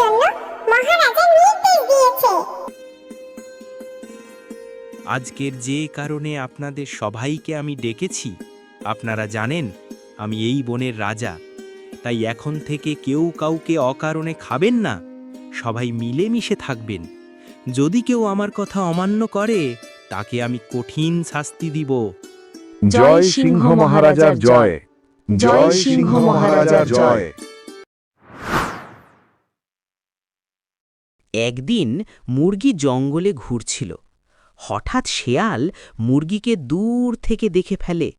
জন্য মহারাজা নির্দেশ দিয়েছে। আজকের যে কারণে আপনাদের সবাইকে আমি ডেকেছি আপনারা জানেন আমি এই বনের রাজা। তাই এখন থেকে কেউ কাউকে অকারণে খাবেন না সবাই মিলেমিশে থাকবেন। যদি কেউ আমার কথা অমান্য করে তাকে আমি কঠিন শাস্তি দিব। জয় সিংহ মহারাজার জয়। জয় সিংহ মহারাজার জয় একদিন মুরগি জঙ্গলে ঘুরছিল। হঠাৎ শেয়াল মুরগিকে দূর থেকে দেখে ফেলে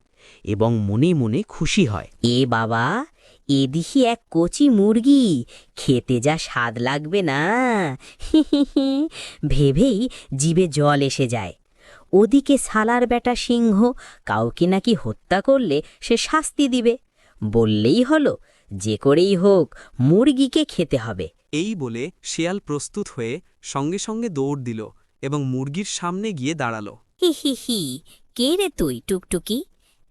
এবং মনে মনে খুশি হয়। এ বাবা, এ দিহি এক কচি মুরগি, খেতে যা স্বাদ লাগবে না। ভেবেই জিভে জল এসে যায়। ওদিকে সালার বেটা সিংহ কাউকে নাকি হত্যা করলে সে শাস্তি দিবে। বললেই হলো, যে করেই হোক, মুরগিকে খেতে হবে। এই বলে শেয়াল প্রস্তুত হয়ে সঙ্গে সঙ্গে দৌড় দিল এবং মুরগির সামনে গিয়ে দাঁড়াল। হি হি হি কে রে তুই টুকটুকি?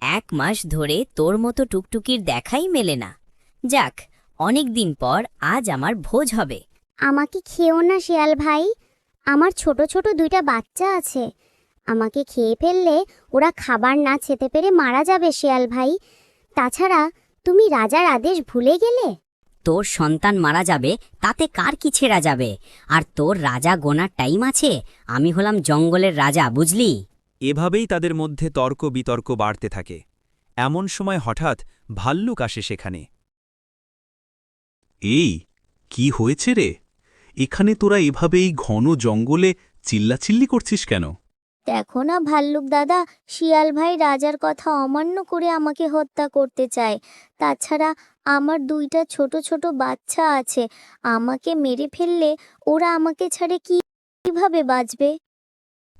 এক মাস ধরে তোর মতো টুকটুকির দেখাই মেলে না। যাক অনেক দিন পর আজ আমার ভোজ হবে। আমাকে খেও না শিয়াল ভাই। আমার ছোট ছোট দুইটা বাচ্চা আছে। আমাকে খেয়ে ফেললে ওরা খাবার না খেতে পেরে মারা যাবে শিয়াল ভাই। তাছাড়া তুমি রাজার আদেশ ভুলে গেলে? তোর সন্তান মারা যাবে তাতে কার কি ছেঁড়া যাবে? আর তোর রাজা গোনার টাইম আছে? আমি হলাম জঙ্গলের রাজা বুঝলি? এভাবেই তাদের মধ্যে তর্ক বিতর্ক বাড়তে থাকে। এমন সময় হঠাৎ ভাল্লুক আসে সেখানে। এই কি হয়েছে রে? এখানে তোরা এভাবেই ঘন জঙ্গলে চিল্লাচিল্লি করছিস কেন? দেখো না ভাল্লুক দাদা শিয়াল ভাই রাজার কথা অমান্য করে আমাকে হত্যা করতে চায়। তাছাড়া আমার দুইটা ছোট ছোট বাচ্চা আছে আমাকে মেরে ফেললে ওরা আমাকে ছাড়ে কি কীভাবে বাঁচবে?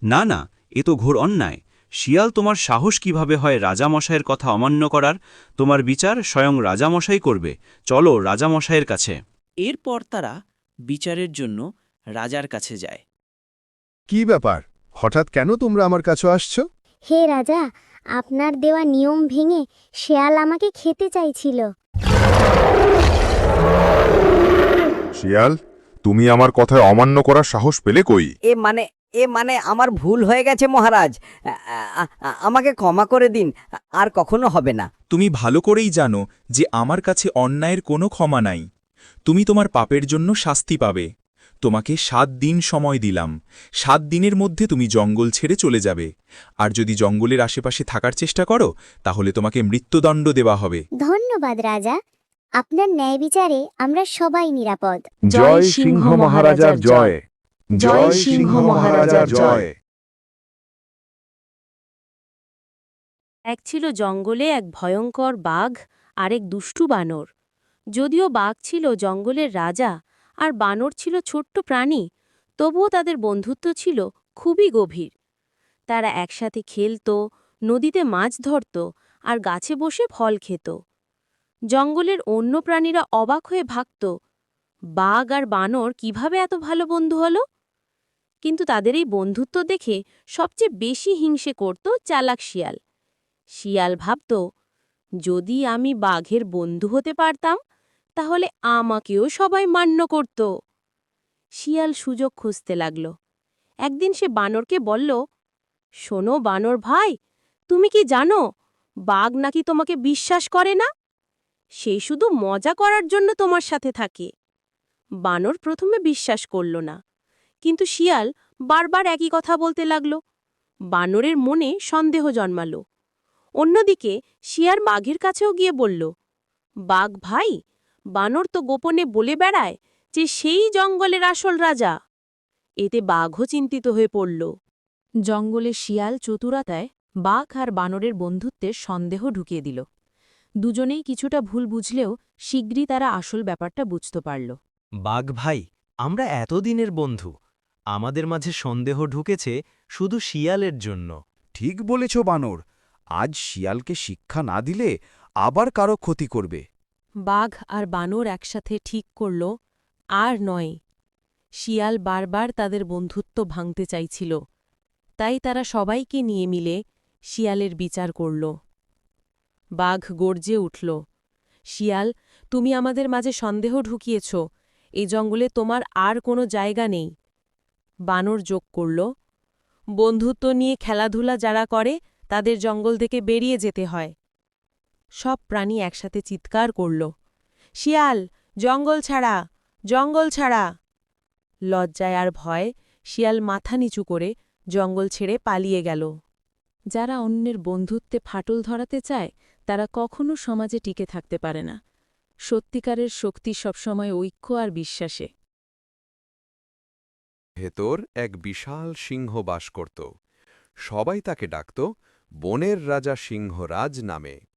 না না এ তো ঘোর অন্যায়। শিয়াল তোমার সাহস কীভাবে হয় রাজামশাইয়ের কথা অমান্য করার? তোমার বিচার স্বয়ং রাজামশাই করবে। চলো রাজামশাইয়ের কাছে। এরপর তারা বিচারের জন্য রাজার কাছে যায়। কি ব্যাপার? হঠাৎ কেন তোমরা আমার কাছে আসছো? হে রাজা আপনার দেওয়া নিয়ম ভেঙে শেয়াল আমাকে খেতে চাইছিল। শিয়াল তুমি আমার কথায় অমান্য করার সাহস পেলে কই? এ মানে এ মানে আমার ভুল হয়ে গেছে মহারাজ। আ- আ- আ- আমাকে ক্ষমা করে দিন আর কখনো হবে না। তুমি ভালো করেই জানো যে আমার কাছে অন্যায়ের কোনো ক্ষমা নাই। তুমি তোমার পাপের জন্য শাস্তি পাবে। তোমাকে সাত দিন সময় দিলাম। সাত দিনের মধ্যে তুমি জঙ্গল ছেড়ে চলে যাবে। আর যদি জঙ্গলের আশেপাশে থাকার চেষ্টা করো তাহলে তোমাকে মৃত্যুদণ্ড দেওয়া হবে। ধন্যবাদ রাজা। আপনার ন্যায় বিচারে আমরা সবাই নিরাপদ। জয় সিংহ মহারাজার জয়। জয় সিংহ মহারাজার জয়। এক ছিল জঙ্গলে এক ভয়ঙ্কর বাঘ আর এক দুষ্টু বানর। যদিও বাঘ ছিল জঙ্গলের রাজা আর বানর ছিল ছোট্ট প্রাণী, তবুও তাদের বন্ধুত্ব ছিল খুবই গভীর। তারা একসাথে খেলত, নদীতে মাছ ধরত আর গাছে বসে ফল খেত। জঙ্গলের অন্য প্রাণীরা অবাক হয়ে ভাগত বাঘ আর বানর কীভাবে এত ভালো বন্ধু হলো? কিন্তু তাদের এই বন্ধুত্ব দেখে সবচেয়ে বেশি হিংসে করত চালাক শিয়াল। শিয়াল ভাবত, যদি আমি বাঘের বন্ধু হতে পারতাম তাহলে আমাকেও সবাই মান্য করত। শিয়াল সুযোগ খুঁজতে লাগল। একদিন সে বানরকে বলল, শোনো বানর ভাই, তুমি কি জানো, বাঘ নাকি তোমাকে বিশ্বাস করে না? সেই শুধু মজা করার জন্য তোমার সাথে থাকে। বানর প্রথমে বিশ্বাস করল না, কিন্তু শিয়াল বারবার একই কথা বলতে লাগল। বানরের মনে সন্দেহ জন্মালো। অন্যদিকে শিয়ার বাঘের কাছেও গিয়ে বলল, বাঘ ভাই বানর তো গোপনে বলে বেড়ায় যে সেই জঙ্গলের আসল রাজা। এতে বাঘও চিন্তিত হয়ে পড়ল। জঙ্গলে শিয়াল চতুরাতায় বাঘ আর বানরের বন্ধুত্বের সন্দেহ ঢুকিয়ে দিল। দুজনেই কিছুটা ভুল বুঝলেও শীঘ্রই তারা আসল ব্যাপারটা বুঝতে পারল। বাঘ ভাই আমরা এতদিনের বন্ধু। আমাদের মাঝে সন্দেহ ঢুকেছে শুধু শিয়ালের জন্য। ঠিক বলেছ বানর। আজ শিয়ালকে শিক্ষা না দিলে আবার কারও ক্ষতি করবে। বাঘ আর বানর একসাথে ঠিক করল, আর নয়, শিয়াল বারবার তাদের বন্ধুত্ব ভাঙতে চাইছিল। তাই তারা সবাইকে নিয়ে মিলে শিয়ালের বিচার করল। বাঘ গর্জে উঠল, শিয়াল, তুমি আমাদের মাঝে সন্দেহ ঢুকিয়েছ, এই জঙ্গলে তোমার আর কোনো জায়গা নেই। বানর যোগ করল, বন্ধুত্ব নিয়ে খেলাধুলা যারা করে, তাদের জঙ্গল থেকে বেরিয়ে যেতে হয়। সব প্রাণী একসাথে চিৎকার করল, শিয়াল, জঙ্গল ছাড়া জঙ্গল ছাড়া! লজ্জায় আর ভয় শিয়াল মাথা নিচু করে জঙ্গল ছেড়ে পালিয়ে গেল। যারা অন্যের বন্ধুত্বে ফাটল ধরাতে চায়, তারা কখনো সমাজে টিকে থাকতে পারে না। সত্যিকারের শক্তি সবসময় ঐক্য আর বিশ্বাসে। ভেতর এক বিশাল সিংহ বাস করত। সবাই তাকে ডাকত, বনের রাজা সিংহরাজ নামে।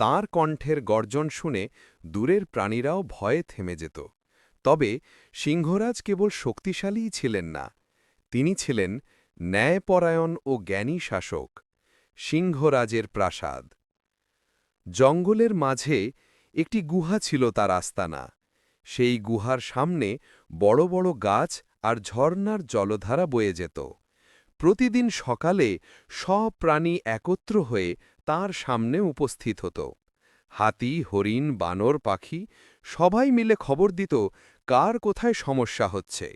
তার কণ্ঠের গর্জন শুনে দূরের প্রাণীরাও ভয়ে থেমে যেত। তবে সিংহরাজ কেবল শক্তিশালীই ছিলেন না, তিনি ছিলেন ন্যায়পরায়ণ ও জ্ঞানী শাসক, সিংহরাজের প্রাসাদ। জঙ্গলের মাঝে একটি গুহা ছিল তার আস্তানা। সেই গুহার সামনে বড় বড় গাছ আর ঝর্ণার জলধারা বয়ে যেত। প্রতিদিন সকালে সব প্রাণী একত্র হয়ে তার সামনে উপস্থিত হতো। হাতি, হরিণ, বানর, পাখি সবাই মিলে খবর দিত, কার কোথায় সমস্যা হচ্ছে।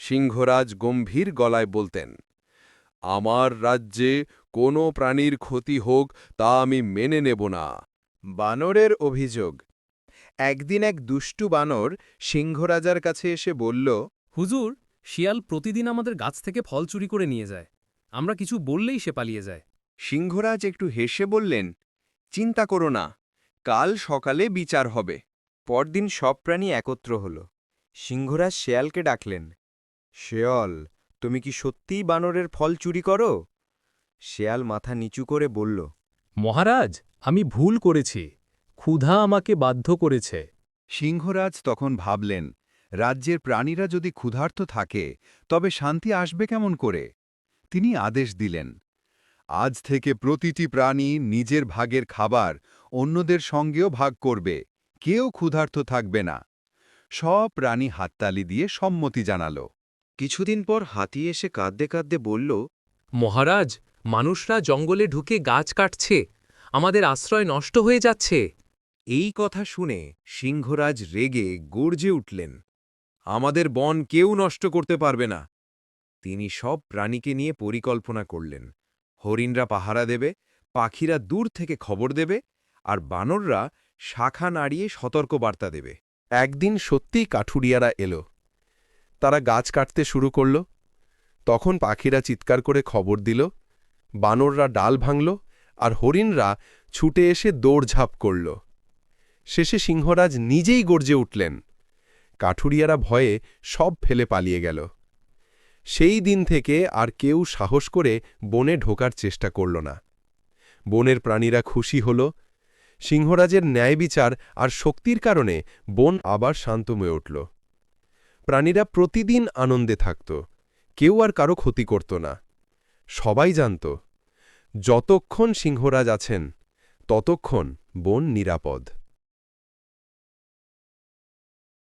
সিংহরাজ গম্ভীর গলায় বলতেন, আমার রাজ্যে কোনো প্রাণীর ক্ষতি হোক, তা আমি মেনে নেব না। বানরের অভিযোগ, একদিন এক দুষ্টু বানর সিংহরাজার কাছে এসে বলল, হুজুর, শিয়াল প্রতিদিন আমাদের গাছ থেকে ফল চুরি করে নিয়ে যায়। আমরা কিছু বললেই সে পালিয়ে যায়। সিংহরাজ একটু হেসে বললেন চিন্তা করো না কাল সকালে বিচার হবে। পরদিন সব প্রাণী একত্র হল। সিংহরাজ শেয়ালকে ডাকলেন শেয়াল তুমি কি সত্যিই বানরের ফল চুরি করো? শেয়াল মাথা নিচু করে বলল মহারাজ আমি ভুল করেছি। ক্ষুধা আমাকে বাধ্য করেছে। সিংহরাজ তখন ভাবলেন রাজ্যের প্রাণীরা যদি ক্ষুধার্ত থাকে তবে শান্তি আসবে কেমন করে? তিনি আদেশ দিলেন আজ থেকে প্রতিটি প্রাণী নিজের ভাগের খাবার অন্যদের সঙ্গেও ভাগ করবে কেউ ক্ষুধার্ত থাকবে না। সব প্রাণী হাততালি দিয়ে সম্মতি জানাল। কিছুদিন পর হাতি এসে কাঁদতে কাঁদতে বলল মহারাজ মানুষরা জঙ্গলে ঢুকে গাছ কাটছে আমাদের আশ্রয় নষ্ট হয়ে যাচ্ছে। এই কথা শুনে সিংহরাজ রেগে গর্জে উঠলেন আমাদের বন কেউ নষ্ট করতে পারবে না। তিনি সব প্রাণীকে নিয়ে পরিকল্পনা করলেন। হরিণরা পাহারা দেবে, পাখিরা দূর থেকে খবর দেবে, আর বানররা শাখা নাড়িয়ে সতর্ক বার্তা দেবে। একদিন সত্যিই কাঠুরিয়ারা এলো। তারা গাছ কাটতে শুরু করল। তখন পাখিরা চিৎকার করে খবর দিল। বানররা ডাল ভাঙল আর হরিণরা ছুটে এসে দৌড়ঝাঁপ করল। শেষে সিংহরাজ নিজেই গর্জে উঠলেন। কাঠুরিয়ারা ভয়ে সব ফেলে পালিয়ে গেল। সেই দিন থেকে আর কেউ সাহস করে বনে ঢোকার চেষ্টা করল না। বনের প্রাণীরা খুশি হল। সিংহরাজের ন্যায় বিচার আর শক্তির কারণে বন আবার শান্তময় উঠল। প্রাণীরা প্রতিদিন আনন্দে থাকত। কেউ আর কারও ক্ষতি করত না। সবাই জানত, যতক্ষণ সিংহরাজ আছেন, ততক্ষণ বন নিরাপদ।